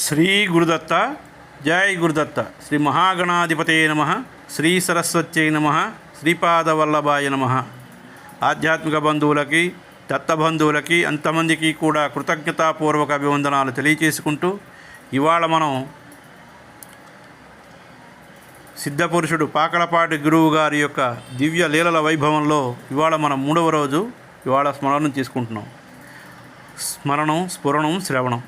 శ్రీ గురుదత్త జై గురుదత్త. శ్రీ మహాగణాధిపతే నమ. శ్రీ సరస్వత్యై నమ. శ్రీపాదవల్లభాయ నమ. ఆధ్యాత్మిక బంధువులకి దత్త బంధువులకి అంతమందికి కూడా కృతజ్ఞతాపూర్వక అభివందనాలు తెలియచేసుకుంటూ ఇవాళ మనం సిద్ధపురుషుడు పాకలపాటి గురువు గారి యొక్క దివ్య లీలల వైభవంలో ఇవాళ మనం మూడవ రోజు ఇవాళ స్మరణం తీసుకుంటున్నాం. స్మరణం స్ఫురణం శ్రవణం.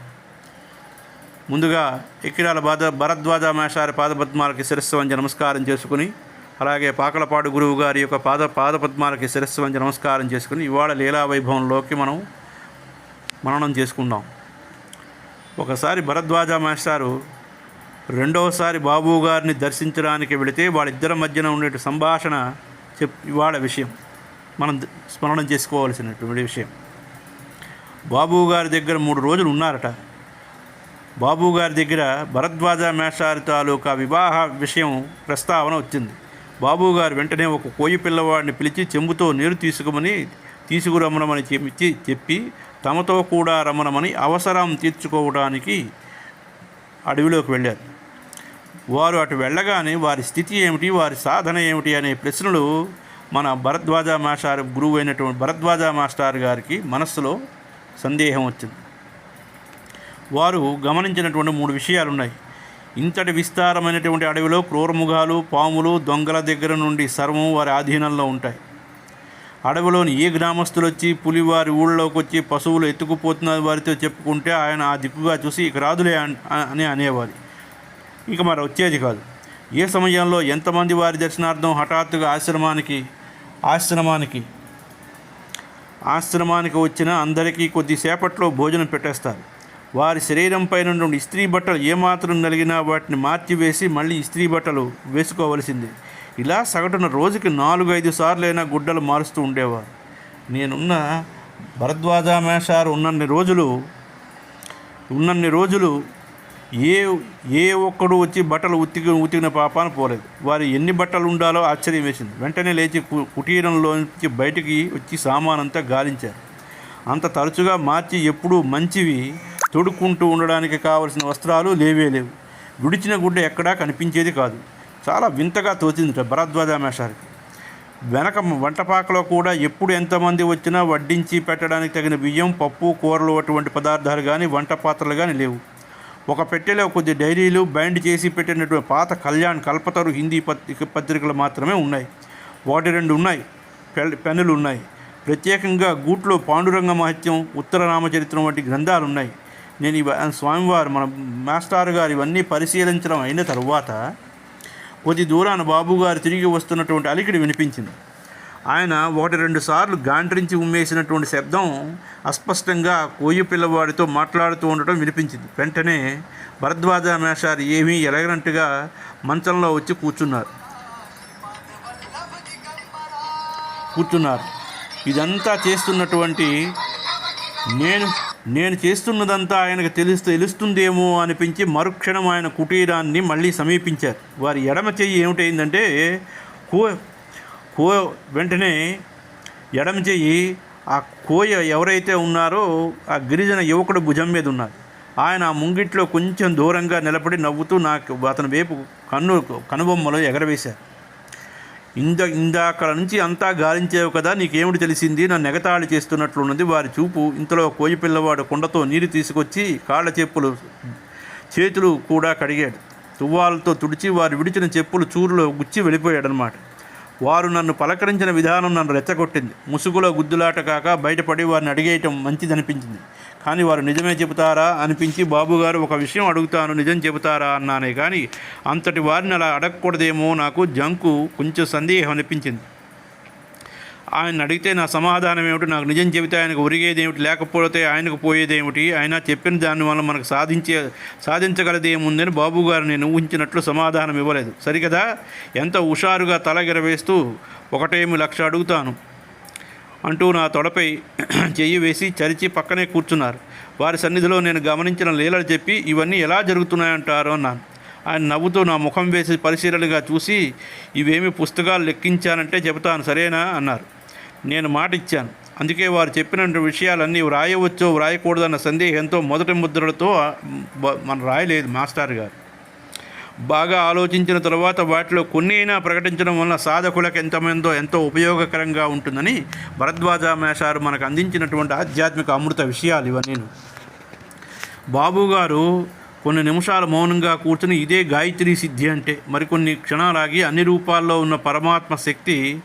ముందుగా ఎక్కిరాల బాద భరద్వాజ మేషారి పాదపద్మాలకి శిరస్సు వంచి నమస్కారం చేసుకుని అలాగే పాకలపాడు గురువు గారి యొక్క పాద పాదపద్మాలకి శిరస్సు వంచి నమస్కారం చేసుకుని ఇవాళ లీలా వైభవంలోకి మనం మననం చేసుకుందాం. ఒకసారి భరద్వాజ మాస్టారు రెండవసారి బాబు గారిని దర్శించడానికి వెళితే వాళ్ళిద్దరి మధ్యన ఉండే సంభాషణ చెప్ ఇవాళ విషయం. మనం స్మరణం చేసుకోవాల్సినటువంటి విషయం. బాబు గారి దగ్గర మూడు రోజులు ఉన్నారట. బాబు గారి దగ్గర భరద్వాజ మేషారి తాలూకా వివాహ విషయం ప్రస్తావన వచ్చింది. బాబు గారు వెంటనే ఒక కోయి పిల్లవాడిని పిలిచి చెంబుతో నీరు తీసుకుమని తీసుకురమ్మనమని చెప్పి చెప్పి తమతో కూడా రమ్మనమని అవసరం తీర్చుకోవడానికి అడవిలోకి వెళ్ళారు. వారు అటు వెళ్ళగానే వారి స్థితి ఏమిటి వారి సాధన ఏమిటి అనే ప్రశ్నలు మన భరద్వాజ మాస్టార్ గురువు అయినటువంటి భరద్వాజ మాస్టార్ గారికి మనస్సులో సందేహం వచ్చింది. వారు గమనించినటువంటి మూడు విషయాలు ఉన్నాయి ఇంతటి విస్తారమైనటువంటి అడవిలో క్రూరముఖాలు పాములు దొంగల దగ్గర నుండి సర్వం వారి ఆధీనంలో ఉంటాయి. అడవిలోని ఏ గ్రామస్తులు వచ్చి పులి వారి ఊళ్ళోకి వచ్చి పశువులు ఎత్తుకుపోతున్న వారితో చెప్పుకుంటే ఆయన ఆ దిక్కుగా చూసి ఇక రాదులే అని అనేవారు. ఇక మరి వచ్చేది కాదు. ఏ సమయంలో ఎంతమంది వారి దర్శనార్థం హఠాత్తుగా ఆశ్రమానికి ఆశ్రమానికి ఆశ్రమానికి వచ్చిన అందరికీ కొద్దిసేపట్లో భోజనం పెట్టేస్తారు. వారి శరీరంపై నుండి ఇస్త్రీ బట్టలు ఏమాత్రం నలిగినా వాటిని మార్చివేసి మళ్ళీ ఇస్త్రీ బట్టలు వేసుకోవలసిందే. ఇలా సగటున రోజుకి నాలుగు ఐదు సార్లైనా గుడ్డలు మారుస్తూ ఉండేవారు. నేనున్న భరద్వాజ మేషారు ఉన్నన్ని రోజులు ఉన్నన్ని రోజులు ఏ ఏ ఒక్కడు వచ్చి బట్టలు ఉతికి ఉతికిన పాపాన పోలేదు. వారు ఎన్ని బట్టలు ఉండాలో ఆశ్చర్యం వేసింది. వెంటనే లేచి కు- కుటీరంలోంచి బయటికి వచ్చి సామానంతా గాలించారు. అంత తరచుగా మార్చి ఎప్పుడూ మంచివి తొడుక్కుంటూ ఉండడానికి కావలసిన వస్త్రాలు లేవే లేవు. విడిచిన గుడ్డ ఎక్కడా కనిపించేది కాదు. చాలా వింతగా తోచింది భరద్వాజామేషారికి వెనక వంటపాకలో కూడా ఎప్పుడు ఎంతమంది వచ్చినా వడ్డించి పెట్టడానికి తగిన బియ్యం పప్పు కూరలు అటువంటి పదార్థాలు కానీ వంట పాత్రలు కానీ లేవు. ఒక పెట్టెలో కొద్ది డైరీలు బైండ్ చేసి పెట్టినటువంటి పాత కళ్యాణ్ కల్పతరు హిందీ పత్రిక పత్రికలు మాత్రమే ఉన్నాయి. వాటి రెండు ఉన్నాయి. పెన్నులు ఉన్నాయి. ప్రత్యేకంగా గూట్లో పాండురంగ మహత్యం ఉత్తర రామచరిత్రం వంటి గ్రంథాలు ఉన్నాయి. నేను ఇవ స్వామివారు మన మాస్టర్ గారు ఇవన్నీ పరిశీలించడం అయిన తర్వాత కొద్ది దూరాన బాబుగారు తిరిగి వస్తున్నటువంటి అలికిడి వినిపించింది. ఆయన ఒకటి రెండు సార్లు గాండ్రించి ఉమ్మేసినటువంటి శబ్దం అస్పష్టంగా కోయి పిల్లవాడితో మాట్లాడుతూ ఉండటం వినిపించింది. వెంటనే భరద్వాజ మేషారి ఏమీ ఎలగనట్టుగా మంచంలో వచ్చి కూర్చున్నారు. కూర్చున్నారు. ఇదంతా చేస్తున్నటువంటి నేను నేను చేస్తున్నదంతా ఆయనకు తెలుస్తూ తెలుస్తుందేమో అనిపించి మరుక్షణం ఆయన కుటీరాన్ని మళ్ళీ సమీపించారు. వారి ఎడమ చెయ్యి ఏమిటైందంటే కో కో వెంటనే ఎడమ చెయ్యి ఆ కోయ ఎవరైతే ఉన్నారో ఆ గిరిజన యువకుడు భుజం మీద ఉన్నారు. ఆయన ఆ ముంగిట్లో కొంచెం దూరంగా నిలబడి నవ్వుతూ నాకు అతని వైపు కన్ను కనుబొమ్మలో ఎగరవేశారు. ఇంద ఇందాకల నుంచి అంతా గాలించేవు కదా నీకేమిటి తెలిసింది? నన్ను ఎగతాళి చేస్తున్నట్లున్నది వారి చూపు. ఇంతలో కోయి పిల్లవాడు కుండతో నీరు తీసుకొచ్చి కాళ్ళ చెప్పులు చేతులు కూడా కడిగాడు. తువ్వాలతో తుడిచి వారు విడిచిన చెప్పులు చూరులో గుచ్చి వెళ్ళిపోయాడనమాట వారు నన్ను పలకరించిన విధానం నన్ను రెచ్చగొట్టింది. ముసుగులో గుద్దులాట కాక బయటపడి వారిని అడిగేయటం మంచిదనిపించింది. కానీ వారు నిజమే చెబుతారా అనిపించి బాబుగారు ఒక విషయం అడుగుతాను నిజం చెబుతారా అన్నానే కానీ అంతటి వారిని అలా అడగకూడదేమో నాకు జంకు కొంచెం సందేహం అనిపించింది. ఆయన అడిగితే నా సమాధానం ఏమిటి నాకు నిజం చెబితే ఆయనకు ఒరిగేదేమిటి లేకపోతే ఆయనకు పోయేదేమిటి ఆయన చెప్పిన దాని వల్ల మనకు సాధించే సాధించగలదేముందని బాబుగారు నేను ఊహించినట్లు సమాధానం ఇవ్వలేదు. సరికదా ఎంత హుషారుగా తలగిరవేస్తూ ఒకటేమి లక్ష అడుగుతాను. అంటూ నా తొడపై చెయ్యి వేసి చరిచి పక్కనే కూర్చున్నారు. వారి సన్నిధిలో నేను గమనించిన లీలలు చెప్పి ఇవన్నీ ఎలా జరుగుతున్నాయంటారు అన్నాను. ఆయన నవ్వుతూ నా ముఖం వేసి పరిశీలనగా చూసి ఇవేమి పుస్తకాలు లెక్కించానంటే చెబుతాను సరేనా అన్నారు. నేను మాట ఇచ్చాను అందుకే వారు చెప్పిన విషయాలన్నీ వ్రాయవచ్చో వ్రాయకూడదన్న సందేహంతో మొదటి ముద్రలతో మనం రాయలేదు మాస్టర్ గారు. బాగా ఆలోచించిన తర్వాత వాటిలో కొన్ని అయినా ప్రకటించడం వల్ల సాధకులకు ఎంతమందో ఎంతో ఉపయోగకరంగా ఉంటుందని భరద్వాజ మేషారు మనకు అందించినటువంటి ఆధ్యాత్మిక అమృత విషయాలు ఇవన్నీ. బాబు గారు కొన్ని నిమిషాలు మౌనంగా కూర్చుని ఇదే గాయత్రి సిద్ధి అంటే మరికొన్ని క్షణాలాగి అన్ని రూపాల్లో ఉన్న పరమాత్మ శక్తి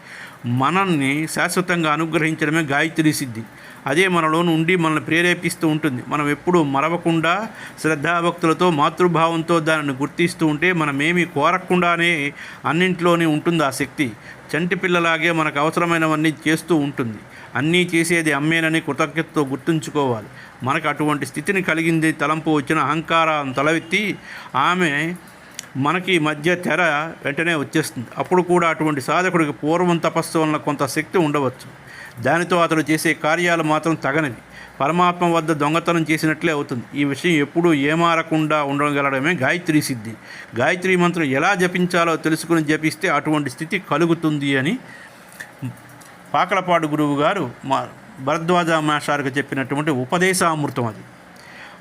మనల్ని శాశ్వతంగా అనుగ్రహించడమే గాయత్రి సిద్ధి. అదే మనలోను ఉండి మనల్ని ప్రేరేపిస్తూ ఉంటుంది. మనం ఎప్పుడూ మరవకుండా శ్రద్ధాభక్తులతో మాతృభావంతో దానిని గుర్తిస్తూ ఉంటే మనమేమీ కోరకుండానే అన్నింట్లోనే ఉంటుంది ఆ శక్తి. చంటి పిల్లలాగే మనకు అవసరమైనవన్నీ చేస్తూ ఉంటుంది. అన్నీ చేసేది అమ్మేనని కృతజ్ఞతతో గుర్తుంచుకోవాలి. మనకు అటువంటి స్థితిని కలిగింది తలంపు వచ్చిన అహంకారం తలవెత్తి ఆమె మనకి మధ్య తెర వెంటనే వచ్చేస్తుంది. అప్పుడు కూడా అటువంటి సాధకుడికి పూర్వం తపస్సు వలన కొంత శక్తి ఉండవచ్చు. దానితో అతడు చేసే కార్యాలు మాత్రం తగనివి. పరమాత్మ వద్ద దొంగతనం చేసినట్లే అవుతుంది. ఈ విషయం ఎప్పుడూ ఏమారకుండా ఉండగలడమే గాయత్రి సిద్ధి. గాయత్రి మంత్రం ఎలా జపించాలో తెలుసుకుని జపిస్తే అటువంటి స్థితి కలుగుతుంది అని పాకలపాడు గురువు గారు మా భరద్వాజ మాస్టార్కి చెప్పినటువంటి ఉపదేశామృతం అది.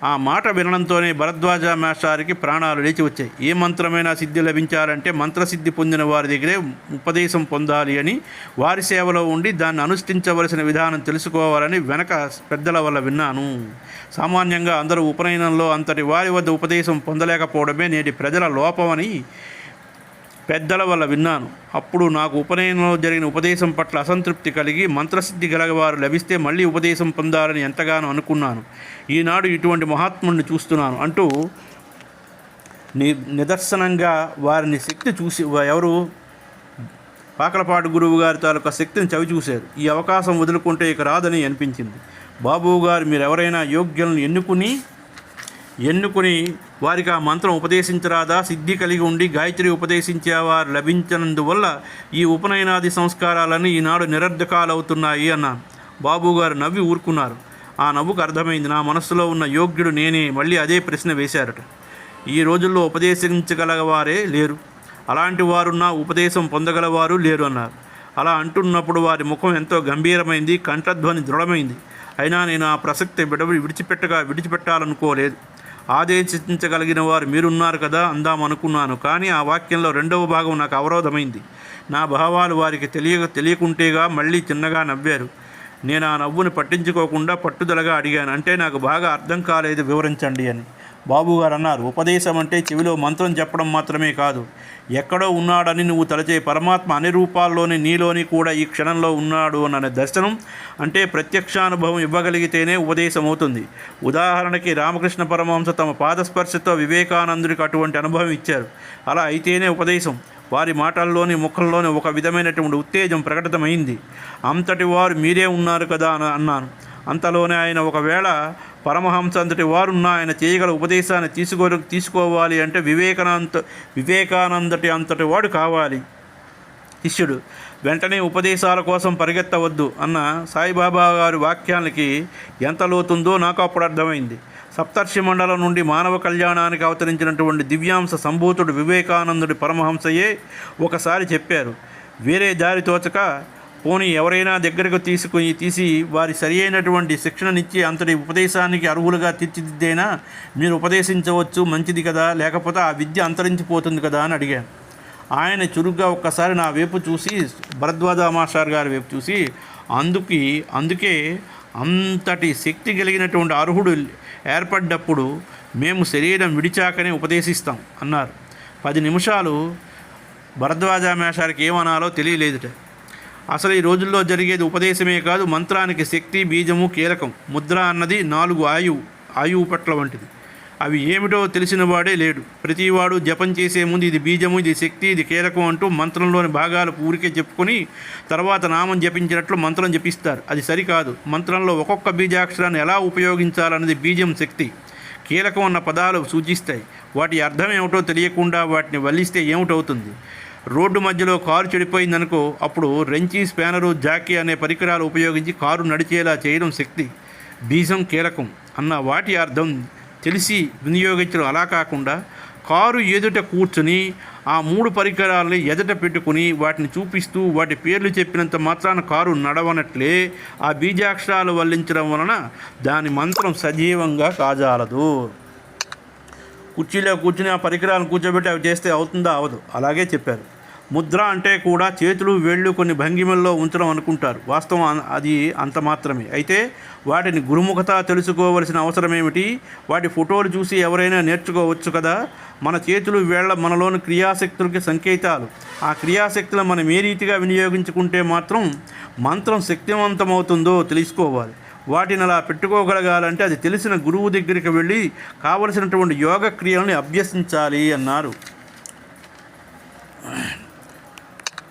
ఆ మాట వినడంతోనే భరద్వాజ మాస్టారికి ప్రాణాలు లేచి వచ్చాయి. ఏ మంత్రమైనా సిద్ధి లభించాలంటే మంత్రసిద్ధి పొందిన వారి దగ్గరే ఉపదేశం పొందాలి అని వారి సేవలో ఉండి దాన్ని అనుష్ఠించవలసిన విధానం తెలుసుకోవాలని వెనక పెద్దల వల్ల విన్నాను. సామాన్యంగా అందరూ ఉపనయనంలో అంతటి వారి వద్ద ఉపదేశం పొందలేకపోవడమే నేటి ప్రజల లోపమని పెద్దల వల్ల విన్నాను. అప్పుడు నాకు ఉపనయనంలో జరిగిన ఉపదేశం పట్ల అసంతృప్తి కలిగి మంత్రసిద్ధి గలవారు లభిస్తే మళ్ళీ ఉపదేశం పొందాలని ఎంతగానో అనుకున్నాను. ఈనాడు ఇటువంటి మహాత్ముడిని చూస్తున్నాను అంటూ ని నిదర్శనంగా వారిని శక్తి చూసి ఎవరు? పాకలపాటు గురువు గారి తాలూకా శక్తిని చవి చూశారు. ఈ అవకాశం వదులుకుంటే ఇక రాదని అనిపించింది. బాబు గారు మీరెవరైనా యోగ్యులను ఎన్నుకుని ఎన్నుకుని వారికి ఆ మంత్రం ఉపదేశించరాదా? సిద్ధి కలిగి ఉండి గాయత్రి ఉపదేశించేవారు లభించినందువల్ల ఈ ఉపనయనాది సంస్కారాలన్నీ ఈనాడు నిరర్ధకాలవుతున్నాయి అన్నాను బాబుగారు నవ్వి ఊరుకున్నారు. ఆ నవ్వుకు అర్థమైంది నా మనస్సులో ఉన్న యోగ్యుడు నేనే మళ్ళీ అదే ప్రశ్న వేశారట. ఈ రోజుల్లో ఉపదేశించగలవారే లేరు. అలాంటి వారున్నా ఉపదేశం పొందగలవారు లేరు అన్నారు. అలా అంటున్నప్పుడు వారి ముఖం ఎంతో గంభీరమైంది కంఠధ్వని దృఢమైంది. అయినా నేను ఆ ప్రసక్తి విడవి విడిచిపెట్టగా విడిచిపెట్టాలనుకోలేదు. ఆదేశించగలిగిన వారు మీరున్నారు కదా అందామనుకున్నాను కానీ ఆ వాక్యంలో రెండవ భాగం నాకు అవరోధమైంది. నా భావాలు వారికి తెలియ తెలియకుంటేగా మళ్ళీ చిన్నగా నవ్వారు. నేను ఆ నవ్వుని పట్టించుకోకుండా పట్టుదలగా అడిగాను. అంటే నాకు బాగా అర్థం కాలేదు వివరించండి అని. బాబు గారు అన్నారు ఉపదేశం అంటే చెవిలో మంత్రం చెప్పడం మాత్రమే కాదు. ఎక్కడో ఉన్నాడని నువ్వు తలచే పరమాత్మ అన్ని రూపాల్లోని నీలోని కూడా ఈ క్షణంలో ఉన్నాడు అన్న దర్శనం. అంటే ప్రత్యక్షానుభవం ఇవ్వగలిగితేనే ఉపదేశం అవుతుంది ఉదాహరణకి రామకృష్ణ పరమహంస తమ పాదస్పర్శతో వివేకానందుడికి అటువంటి అనుభవం ఇచ్చారు. అలా అయితేనే ఉపదేశం. వారి మాటల్లోని ముఖంలోని ఒక విధమైనటువంటి ఉత్తేజం ప్రకటితమైంది. అంతటి వారు మీరే ఉన్నారు కదా అని అన్నాను. అంతలోనే ఆయన ఒకవేళ పరమహంస అంతటి వారున్న ఆయన చేయగల ఉపదేశాన్ని తీసుకో తీసుకోవాలి అంటే వివేకానంద వివేకానందటి అంతటి వాడు కావాలి. శిష్యుడు వెంటనే ఉపదేశాల కోసం పరిగెత్తవద్దు అన్న సాయిబాబా గారి వాక్యానికి ఎంత లోతుందో నాకు అప్పుడు అర్థమైంది. సప్తర్షి మండలం నుండి మానవ కళ్యాణానికి అవతరించినటువంటి దివ్యాంశ సంభూతుడు వివేకానందుడి పరమహంసయే ఒకసారి చెప్పారు. వేరే దారి తోచక పోనీ ఎవరైనా దగ్గరకు తీసుకుని తీసి వారి సరి అయినటువంటి శిక్షణనిచ్చి అంతటి ఉపదేశానికి అర్హులుగా తీర్చిదిద్దేనా? మీరు ఉపదేశించవచ్చు మంచిది కదా? లేకపోతే ఆ విద్య అంతరించిపోతుంది కదా? అని అడిగాను. ఆయన చురుగ్గా ఒక్కసారి నా వైపు చూసి భరద్వాజ మాస్టర్ గారి వైపు చూసి అందుకి అందుకే అంతటి శక్తి కలిగినటువంటి అర్హుడు ఏర్పడ్డప్పుడు మేము శరీరం విడిచాకనే ఉపదేశిస్తాం అన్నారు. పది నిమిషాలు భరద్వాజ మేషారికి ఏమనాలో తెలియలేదుట. అసలు ఈ రోజుల్లో జరిగేది ఉపదేశమే కాదు మంత్రానికి శక్తి బీజము కీలకం ముద్ర అన్నది నాలుగు ఆయువు ఆయువు పట్ల వంటిది. అవి ఏమిటో తెలిసిన వాడే లేడు. ప్రతివాడు జపం చేసే ముందు ఇది బీజము ఇది శక్తి ఇది కీలకం అంటూ మంత్రంలోని భాగాలు ఊరికే చెప్పుకొని తర్వాత నామం జపించినట్లు మంత్రం జపిస్తారు. అది సరికాదు. మంత్రంలో ఒక్కొక్క బీజాక్షరాన్ని ఎలా ఉపయోగించాలన్నది బీజం శక్తి. కీలకం అన్న పదాలు సూచిస్తాయి. వాటి అర్థం ఏమిటో తెలియకుండా వాటిని వల్లిస్తే ఏమిటవుతుంది? రోడ్డు మధ్యలో కారు చెడిపోయిందనుకో అప్పుడు రెంచి స్పానరు జాకీ అనే పరికరాలు ఉపయోగించి కారు నడిచేలా చేయడం శక్తి. బీజం కీలకం అన్న వాటి అర్థం తెలిసి వినియోగించడం అలా కాకుండా కారు ఎదుట కూర్చుని ఆ మూడు పరికరాలని ఎదుట పెట్టుకుని వాటిని చూపిస్తూ వాటి పేర్లు చెప్పినంత మాత్రాన కారు నడవనట్లే ఆ బీజాక్షరాలు వల్లించడం వలన దాని మంత్రం సజీవంగా కాజాలదు కుర్చీలో కూర్చుని ఆ పరికరాలను కూర్చోబెట్టి అవి చేస్తే అవుతుందా? అవదు. అలాగే చెప్పారు. ముద్ర అంటే కూడా చేతులు వేళ్ళు కొన్ని భంగిమల్లో ఉంచడం అనుకుంటారు. వాస్తవం అది అంత మాత్రమే. అయితే వాటిని గురుముఖత తెలుసుకోవలసిన అవసరం ఏమిటి వాటి ఫోటోలు చూసి ఎవరైనా నేర్చుకోవచ్చు కదా? మన చేతులు వేళ్ళ మనలోని క్రియాశక్తులకి సంకేతాలు. ఆ క్రియాశక్తులను మనం ఏ రీతిగా వినియోగించుకుంటే మాత్రం మంత్రం శక్తివంతమవుతుందో తెలుసుకోవాలి. వాటిని అలా పెట్టుకోగలగాలంటే అది తెలిసిన గురువు దగ్గరికి వెళ్ళి కావలసినటువంటి యోగ క్రియల్ని అభ్యసించాలి అన్నారు.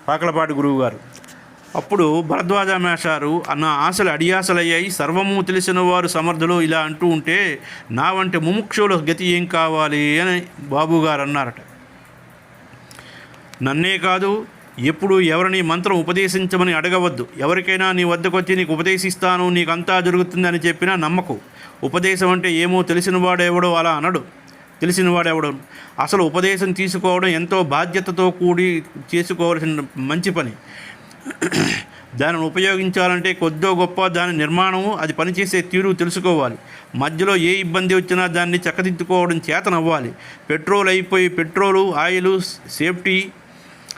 పాకలపాటి గురువు గారు అప్పుడు భరద్వాజ మేషారు అన్న ఆశలు అడియాసలయ్యాయి సర్వము తెలిసిన వారు సమర్థులు ఇలా అంటూ ఉంటే నా వంటి ముముక్షుల గతి ఏం కావాలి? అని బాబుగారు అన్నారట. నన్నే కాదు ఎప్పుడు ఎవరిని మంత్రం ఉపదేశించమని అడగవద్దు. ఎవరికైనా నీ వద్దకు వచ్చి నీకు ఉపదేశిస్తాను నీకంతా జరుగుతుందని చెప్పినా నమ్మకు. ఉపదేశం అంటే ఏమో తెలిసినవాడెవడో అలా అనడు. తెలిసినవాడెవడు అసలు ఉపదేశం తీసుకోవడం ఎంతో బాధ్యతతో కూడి చేసుకోవాల్సిన మంచి పని. దానిని ఉపయోగించాలంటే కొద్దో గొప్ప దాని నిర్మాణము అది పనిచేసే తీరు తెలుసుకోవాలి. మధ్యలో ఏ ఇబ్బంది వచ్చినా దాన్ని చక్కదిద్దుకోవడం చేతనవ్వాలి. పెట్రోల్ అయిపోయి పెట్రోలు ఆయిల్ సేఫ్టీ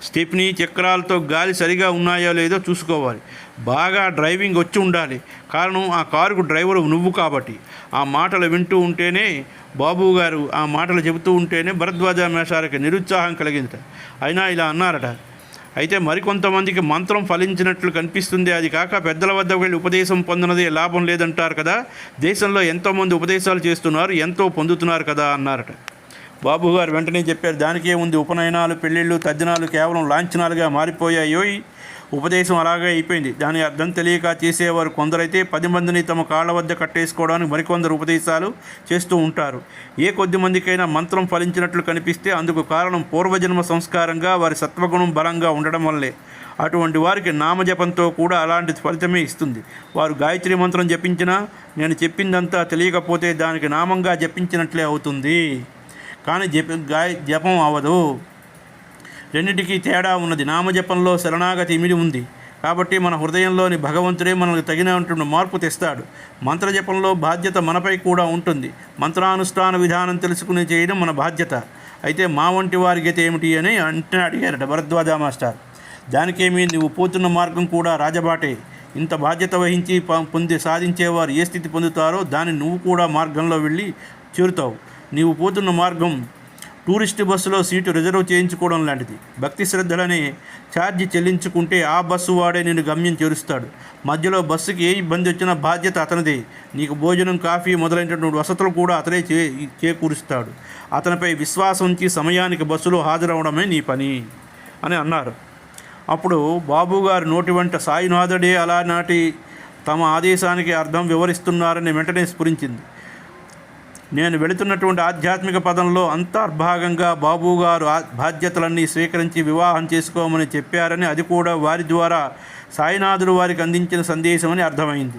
స్టెప్నీ చక్రాలతో గాలి సరిగా ఉన్నాయో లేదో చూసుకోవాలి. బాగా డ్రైవింగ్ వచ్చి ఉండాలి. కారణం ఆ కారుకు డ్రైవరు నువ్వు కాబట్టి. ఆ మాటలు వింటూ ఉంటేనే బాబు గారు ఆ మాటలు చెబుతూ ఉంటేనే భరద్వాజ మేషారికి నిరుత్సాహం కలిగిందట. అయినా ఇలా అన్నారట. అయితే మరికొంతమందికి మంత్రం ఫలించినట్లు కనిపిస్తుంది. అది కాక పెద్దల వద్ద వెళ్ళి ఉపదేశం పొందినది లాభం లేదంటారు కదా. దేశంలో ఎంతోమంది ఉపదేశాలు చేస్తున్నారు ఎంతో పొందుతున్నారు కదా అన్నారట. బాబు గారు వెంటనే చెప్పారు దానికే ఉంది ఉపనయనాలు పెళ్ళిళ్ళు తద్దినాలు కేవలం లాంఛనాలుగా మారిపోయాయోయ్. ఉపదేశం అలాగే అయిపోయింది. దాని అర్థం తెలియక చేసేవారు కొందరైతే పది మందిని తమ కాళ్ళ వద్ద కట్టేసుకోవడానికి మరికొందరు ఉపదేశాలు చేస్తూ ఉంటారు. ఏ కొద్ది మందికైనా మంత్రం ఫలించినట్లు కనిపిస్తే అందుకు కారణం పూర్వజన్మ సంస్కారంగా వారి సత్వగుణం బలంగా ఉండడం వల్లే. అటువంటి వారికి నామజపంతో కూడా అలాంటి ఫలితమే ఇస్తుంది. వారు గాయత్రి మంత్రం జపించినా నేను చెప్పిందంతా తెలియకపోతే దానికి నామంగా జపించినట్లే అవుతుంది. కానీ జప గాయ జపం అవ్వదు రెండింటికి తేడా ఉన్నది. నామజపంలో శరణాగతి ఇమిడి ఉంది. కాబట్టి మన హృదయంలోని భగవంతుడే మనకు తగినటువంటి మార్పు తెస్తాడు. మంత్రజపంలో బాధ్యత మనపై కూడా ఉంటుంది. మంత్రానుష్ఠాన విధానం తెలుసుకుని చేయడం మన బాధ్యత. అయితే మా వంటి వారి గతి ఏమిటి అని అంటే అడిగారట భరద్వాజ మాస్టర్. దానికేమీ నువ్వు పోతున్న మార్గం కూడా రాజబాటే. ఇంత బాధ్యత వహించి పొంది సాధించేవారు ఏ స్థితి పొందుతారో దాన్ని నువ్వు కూడా మార్గంలో వెళ్ళి చేరుతావు. నీవు పోతున్న మార్గం టూరిస్ట్ బస్సులో సీటు రిజర్వ్ చేయించుకోవడం లాంటిది. భక్తి శ్రద్ధలని ఛార్జ్ చెల్లించుకుంటే ఆ బస్సు వాడే నేను గమ్యం చేరుస్తాడు. మధ్యలో బస్సుకి ఏ ఇబ్బంది వచ్చినా బాధ్యత అతనిదే. నీకు భోజనం కాఫీ మొదలైనటువంటి వసతులు కూడా అతనే చే చేకూరుస్తాడు. అతనిపై విశ్వాసం ఉంచి సమయానికి బస్సులో హాజరవడమే నీ పని అని అన్నారు. అప్పుడు బాబుగారు నోటి వెంట సాయినాథుడే అలానాటి తమ ఆదేశానికి అర్థం వివరిస్తున్నారని వెంటనే స్ఫురించింది. నేను వెళుతున్నటువంటి ఆధ్యాత్మిక పదంలో అంతర్భాగంగా బాబు గారు బాధ్యతలన్నీ స్వీకరించి వివాహం చేసుకోమని చెప్పారని అది కూడా వారి ద్వారా సాయినాథుడు వారికి అందించిన సందేశమని అర్థమైంది.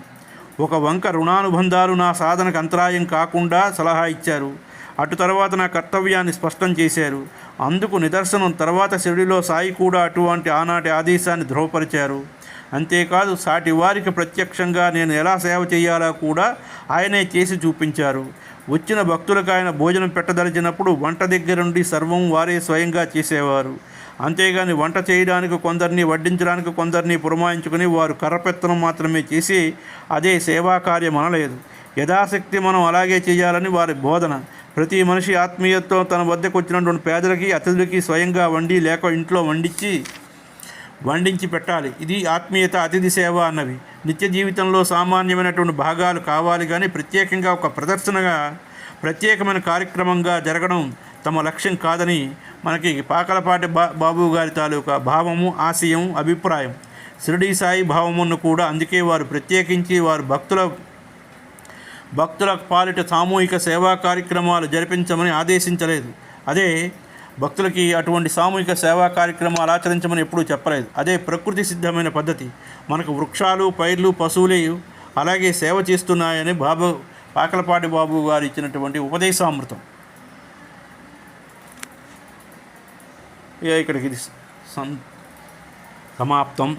ఒక వంక రుణానుబంధాలు నా సాధనకు అంతరాయం కాకుండా సలహా ఇచ్చారు. అటు తర్వాత నా కర్తవ్యాన్ని స్పష్టం చేశారు. అందుకు నిదర్శనం తర్వాత శివుడిలో సాయి కూడా అటువంటి ఆనాటి ఆదేశాన్ని ధృవపరిచారు. అంతేకాదు సాటి వారికి ప్రత్యక్షంగా నేను ఎలా సేవ చేయాలో కూడా ఆయనే చేసి చూపించారు. వచ్చిన భక్తులకు ఆయన భోజనం పెట్టదలిచినప్పుడు వంట దగ్గరుండి సర్వం వారే స్వయంగా చేసేవారు. అంతేగాని వంట చేయడానికి కొందరిని వడ్డించడానికి కొందరిని పురమాయించుకుని వారు కర్రపెత్తనం మాత్రమే చేసి అదే సేవా కార్యం అనలేదు. యథాశక్తి మనం అలాగే చేయాలని వారి బోధన. ప్రతి మనిషి ఆత్మీయతతో తన వద్దకు వచ్చినటువంటి పేదలకి అతిథులకి స్వయంగా వండి లేక ఇంట్లో వండించి వండించి పెట్టాలి. ఇది ఆత్మీయత అతిథి సేవ అన్నవి. నిత్య జీవితంలో సామాన్యమైనటువంటి భాగాలు కావాలి కానీ ప్రత్యేకంగా ఒక ప్రదర్శనగా ప్రత్యేకమైన కార్యక్రమంగా జరగడం తమ లక్ష్యం కాదని మనకి పాకలపాటి బా బాబు గారి తాలూకా భావము ఆశయం అభిప్రాయం. షిరిడీ సాయి భావమును కూడా అందుకే వారు ప్రత్యేకించి వారు భక్తుల భక్తుల పాలిట సామూహిక సేవా కార్యక్రమాలు జరిపించమని ఆదేశించలేదు. అదే భక్తులకి అటువంటి సామూహిక సేవా కార్యక్రమాలు ఆచరించమని ఎప్పుడూ చెప్పలేదు. అదే ప్రకృతి సిద్ధమైన పద్ధతి. మనకు వృక్షాలు పైర్లు పశువులే అలాగే సేవ చేస్తున్నాయని బాబు పాకలపాటి బాబు గారు ఇచ్చినటువంటి ఉపదేశామృతం. ఇక ఇక్కడికి ఇది సం సమాప్తం.